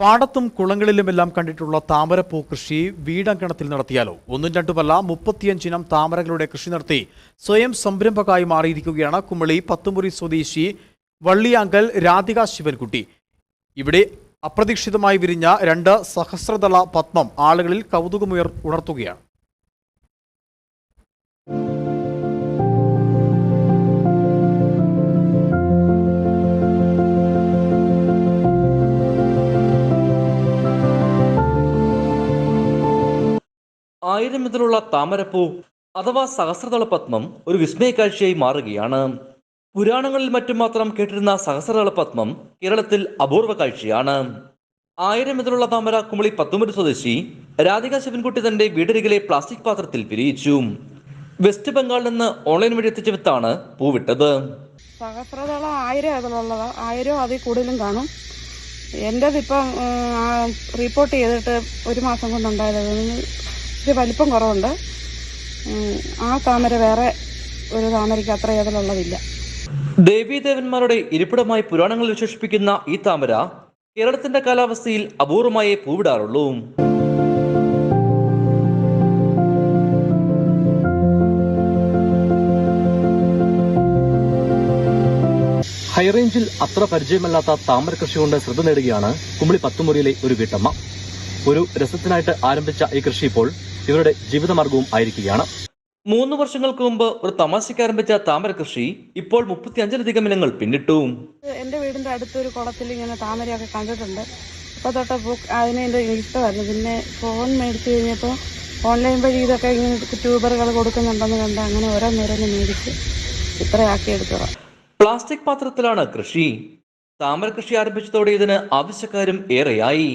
പാടത്തും കുളങ്ങളിലുമെല്ലാം കണ്ടിട്ടുള്ള താമരപ്പൂ കൃഷി വീടങ്കണത്തിൽ നടത്തിയാലോ? ഒന്നും രണ്ടുമല്ല മുപ്പത്തിയഞ്ചിനം താമരകളുടെ കൃഷി നടത്തി സ്വയം സംരംഭകമായി മാറിയിരിക്കുകയാണ് കുമളി പത്തുമുറി സ്വദേശി വള്ളിയാങ്കൽ രാധിക ശിവൻകുട്ടി. ഇവിടെ അപ്രതീക്ഷിതമായി വിരിഞ്ഞ രണ്ട് സഹസ്രദള പത്മം ആളുകളിൽ കൗതുകമുയർ ഉണർത്തുകയാണ്. ആയിരം ഇതിലുള്ള താമരപ്പൂ അഥവാ സഹസ്രതളപത്മം ഒരു വിസ്മയ കാഴ്ചയായി മാറുകയാണ്. പുരാണങ്ങളിൽ മറ്റും മാത്രം കേട്ടിരുന്ന സഹസ്രതളപത്മം കേരളത്തിൽ അപൂർവ കാഴ്ചയാണ്. ആയിരം ഇതിലുള്ള താമര കുമളി പത്തുമൂര് സ്വദേശി രാധിക ശിവൻകുട്ടി തന്റെ വീടരികിലെ പ്ലാസ്റ്റിക് പാത്രത്തിൽ വിരിയിച്ചു. വെസ്റ്റ് ബംഗാളിൽ നിന്ന് ഓൺലൈൻ വഴി എത്തിച്ച വിത്താണ് പൂവിട്ടത്. സഹസ്രതളം ആയിരം അതിലുള്ളത്. ആയിരം അതിൽ കൂടുതലും കാണും. എന്റെതിപ്പം റിപ്പോർട്ട് ചെയ്തിട്ട് ഒരു മാസം കൊണ്ടുണ്ടായത്. ഇച്ചിരി വലിപ്പം കുറവുണ്ട്. ആ താമര വേറെ ഒരു താമരയ്ക്ക് അത്ര ഏതിലുള്ളതില്ല. ദേവീദേവന്മാരുടെ ഇരിപ്പിടമായി പുരാണങ്ങൾ വിശേഷിപ്പിക്കുന്ന ഈ താമര കേരളത്തിന്റെ കാലാവസ്ഥയിൽ അപൂർവമായേ പൂവിടാറുള്ളൂ. ഹൈറേഞ്ചിൽ അത്ര പരിചയമല്ലാത്ത താമര കൃഷി കൊണ്ട് ശ്രദ്ധ നേടുകയാണ് കുമിളി പത്തുമുറിയിലെ ഒരു വീട്ടമ്മ. ഒരു രസത്തിനായിട്ട് ആരംഭിച്ച ഈ കൃഷി ഇപ്പോൾ ഇവരുടെ ജീവിതമാർഗവും ആയിരിക്കുകയാണ്. മൂന്ന് വർഷങ്ങൾക്ക് മുമ്പ് ഒരു തമാശയ്ക്ക് ആരംഭിച്ച താമര കൃഷി ഇപ്പോൾ മുപ്പത്തിയഞ്ചിലധികം ഇനങ്ങൾ പിന്നിട്ടു. എന്റെ വീടിന്റെ അടുത്തൊരു കുളത്തിൽ ഇങ്ങനെ താമരയൊക്കെ കണ്ടിട്ടുണ്ട്. അപ്പോൾ തൊട്ട് അതിനെ എന്റെ ഇഷ്ടമായിരുന്നു. പിന്നെ ഫോൺ മേടിച്ചു കഴിഞ്ഞപ്പോൾ ഓൺലൈൻ വഴി ഇതൊക്കെ ഇങ്ങനെ ട്യൂബറുകൾ കൊടുക്കുന്നുണ്ടെന്ന് കണ്ട് അങ്ങനെ ഓരോന്നോരോന്ന് മേടിച്ച് ഇത്രയാക്കി എടുത്തത്. പ്ലാസ്റ്റിക് പാത്രത്തിലാണ് കൃഷി. താമര കൃഷി ആരംഭിച്ചതോടെ ഇതിന് ആവശ്യക്കാരും ഏറെയായി.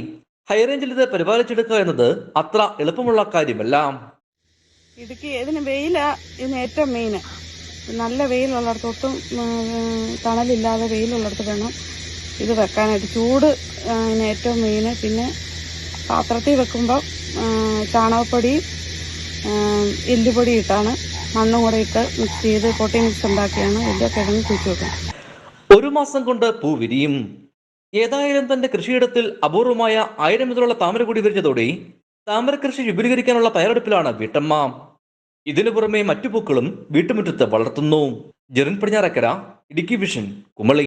ഹൈറേഞ്ചിൽ ഇത് പരിപാലിച്ചെടുക്കുക എന്നത് അത്ര എളുപ്പമുള്ള കാര്യമല്ല. ഇടുക്കി ഇതിന് വെയിലാ ഇതിന് ഏറ്റവും മെയിൻ നല്ല വെയിലുള്ളിടത്ത് ഒട്ടും തണലില്ലാതെ വെയിലുള്ളിടത്ത് വേണം ഇത് വെക്കാനായിട്ട്. ചൂട് ഇതിന് ഏറ്റവും മെയിൻ പിന്നെ പാത്രത്തിൽ വെക്കുമ്പോൾ ചാണകപ്പൊടി എല്ലുപൊടി ഇട്ടാണ് മണ്ണും കൂടെ ഇട്ട് മിക്സ് ചെയ്ത് പൊട്ടി മിക്സ് ഉണ്ടാക്കിയാണ്. കിഴങ്ങ് കുഴിച്ചു വെക്കുന്നത് ഒരു മാസം കൊണ്ട് പൂ വിരിയും. ഏതായാലും തന്റെ കൃഷിയിടത്തിൽ അപൂർവമായ ആയിരം മുതലുള്ള താമര കൂടി വിരിഞ്ഞതോടെ താമര കൃഷി വിപുലീകരിക്കാനുള്ള തയ്യാറെടുപ്പിലാണ് വീട്ടമ്മ. ഇതിനു പുറമെ മറ്റു പൂക്കളും വീട്ടുമുറ്റത്ത് വളർത്തുന്നു. ജെറിൻ പടിഞ്ഞാറക്കര ഇടുക്കി വിഷൻ കുമളി.